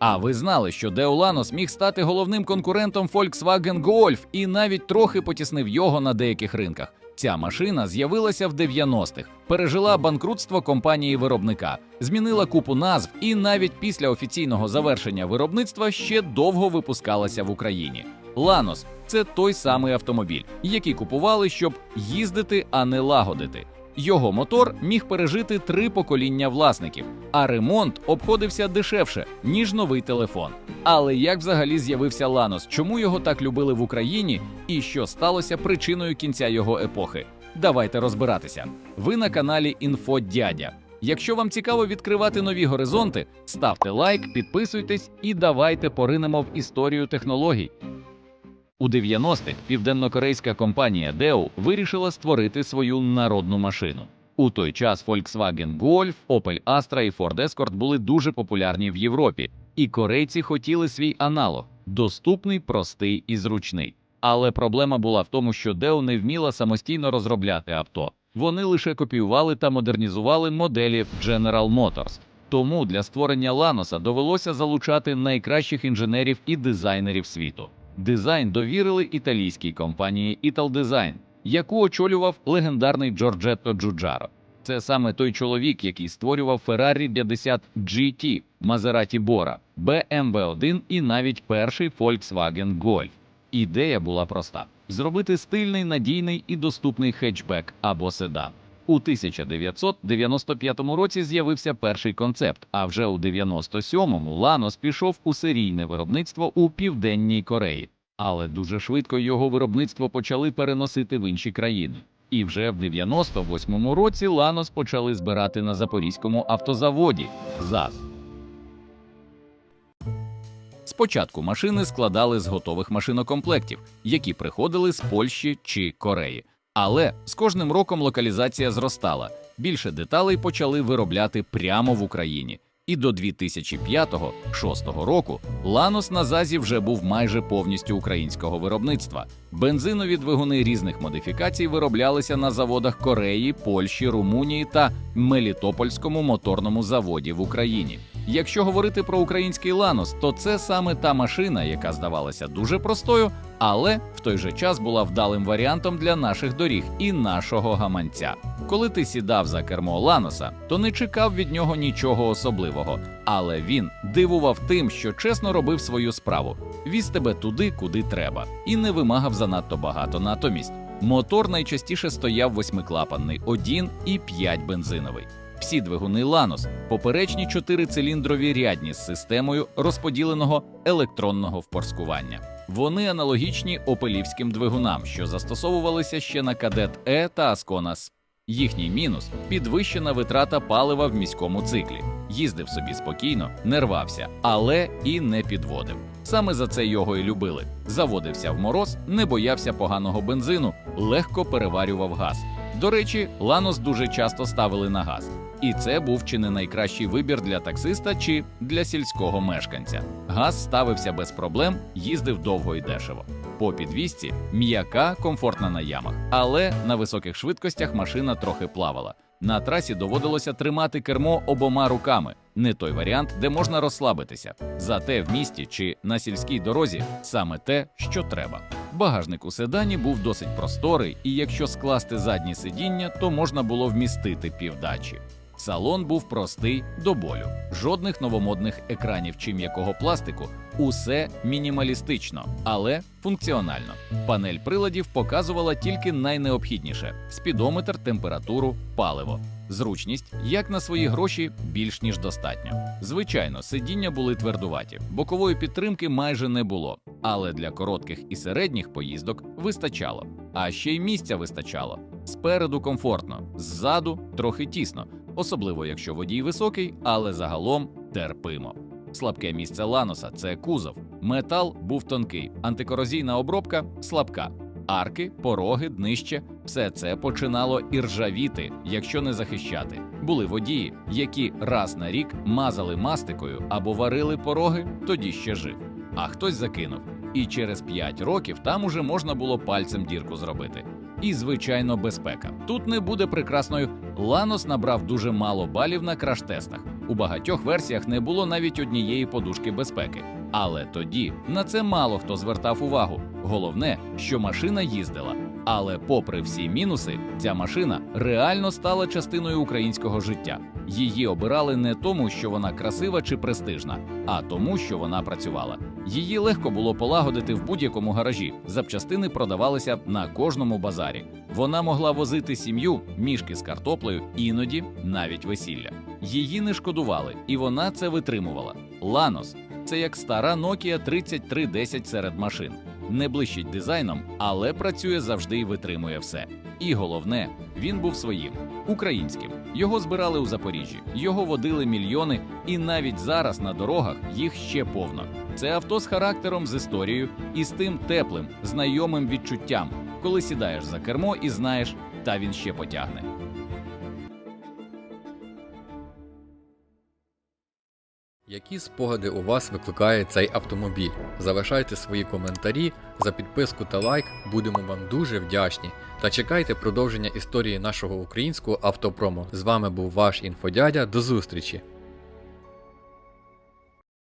А ви знали, що Део Ланос міг стати головним конкурентом Volkswagen Golf і навіть трохи потіснив його на деяких ринках. Ця машина з'явилася в 90-х, пережила банкрутство компанії виробника, змінила купу назв і навіть після офіційного завершення виробництва ще довго випускалася в Україні. Ланос це той самий автомобіль, який купували, щоб їздити, а не лагодити. Його мотор міг пережити три покоління власників, а ремонт обходився дешевше, ніж новий телефон. Але як взагалі з'явився Ланос? Чому його так любили в Україні і що сталося причиною кінця його епохи? Давайте розбиратися. Ви на каналі Інфодядя. Якщо вам цікаво відкривати нові горизонти, ставте лайк, підписуйтесь і давайте поринемо в історію технологій. У 90-х південнокорейська компанія Deo вирішила створити свою народну машину. У той час Volkswagen Golf, Opel Astra і Ford Escort були дуже популярні в Європі, і корейці хотіли свій аналог доступний, простий і зручний. Але проблема була в тому, що Deo не вміла самостійно розробляти авто. Вони лише копіювали та модернізували моделі General Motors. Тому для створення Ланоса довелося залучати найкращих інженерів і дизайнерів світу. Дизайн довірили італійській компанії Italdesign, яку очолював легендарний Джорджетто Джуджаро. Це саме той чоловік, який створював Ferrari 50 GT, Maserati Bora, BMW 1 і навіть перший Volkswagen Golf. Ідея була проста: зробити стильний, надійний і доступний хетчбек або седан. У 1995 році з'явився перший концепт, а вже у 97-му Ланос пішов у серійне виробництво у Південній Кореї. Але дуже швидко його виробництво почали переносити в інші країни. І вже в 98-му році Ланос почали збирати на Запорізькому автозаводі ЗАЗ. Спочатку машини складали з готових машинокомплектів, які приходили з Польщі чи Кореї. Але з кожним роком локалізація зростала. Більше деталей почали виробляти прямо в Україні. І до 2005-2006 року Ланос на ЗАЗі вже був майже повністю українського виробництва. Бензинові двигуни різних модифікацій вироблялися на заводах Кореї, Польщі, Румунії та Мелітопольському моторному заводі в Україні. Якщо говорити про український Ланос, то це саме та машина, яка здавалася дуже простою, але в той же час була вдалим варіантом для наших доріг і нашого гаманця. Коли ти сідав за кермо Ланоса, то не чекав від нього нічого особливого, але він дивував тим, що чесно робив свою справу, віз тебе туди, куди треба, і не вимагав занадто багато натомість. Мотор найчастіше стояв восьмиклапанний, 1 і 5 бензиновий. Всі двигуни Ланос поперечні чотирициліндрові рядні з системою розподіленого електронного впорскування. Вони аналогічні опелівським двигунам, що застосовувалися ще на кадет Е та Аскона С. Їхній мінус підвищена витрата палива в міському циклі. Їздив собі спокійно, не рвався, але і не підводив. Саме за це його і любили. Заводився в мороз, не боявся поганого бензину, легко переварював газ. До речі, Ланос дуже часто ставили на газ. І це був чи не найкращий вибір для таксиста чи для сільського мешканця. Газ ставився без проблем, їздив довго і дешево. По підвісці м'яка, комфортна на ямах, але на високих швидкостях машина трохи плавала. На трасі доводилося тримати кермо обома руками. Не той варіант, де можна розслабитися. Зате в місті чи на сільській дорозі саме те, що треба. Багажник у седані був досить просторий, і якщо скласти задні сидіння, то можна було вмістити півдачі. Салон був простий до болю, жодних новомодних екранів чи м'якого пластику, усе мінімалістично, але функціонально. Панель приладів показувала тільки найнеобхідніше: спідометр, температуру, паливо. Зручність, як на свої гроші, більш ніж достатньо. Звичайно, сидіння були твердуваті, бокової підтримки майже не було, але для коротких і середніх поїздок вистачало. А ще й місця вистачало. Спереду комфортно, ззаду трохи тісно, особливо якщо водій високий, але загалом терпимо. Слабке місце Ланоса це кузов. Метал був тонкий, антикорозійна обробка слабка. Арки, пороги, днище все це починало іржавіти, якщо не захищати. Були водії, які раз на рік мазали мастикою або варили пороги, тоді ще жив. А хтось закинув. І через 5 років там уже можна було пальцем дірку зробити. І, звичайно, безпека. Тут не буде прекрасною. Ланос набрав дуже мало балів на краш-тестах. У багатьох версіях не було навіть однієї подушки безпеки. Але тоді на це мало хто звертав увагу. Головне, що машина їздила. Але, попри всі мінуси, ця машина реально стала частиною українського життя. Її обирали не тому, що вона красива чи престижна, а тому, що вона працювала. Її легко було полагодити в будь-якому гаражі. Запчастини продавалися на кожному базарі. Вона могла возити сім'ю, мішки з картоплею, іноді навіть весілля. Її не шкодували, і вона це витримувала. Ланос це як стара Nokia 3310 серед машин. Не блищить дизайном, але працює завжди і витримує все. І головне, він був своїм українським. Його збирали у Запоріжжі, його водили мільйони, і навіть зараз на дорогах їх ще повно. Це авто з характером, з історією і з тим теплим, знайомим відчуттям, коли сідаєш за кермо і знаєш, та він ще потягне. Які спогади у вас викликає цей автомобіль? Залишайте свої коментарі, за підписку та лайк, будемо вам дуже вдячні. Та чекайте продовження історії нашого українського автопрому. З вами був ваш інфодядя. До зустрічі!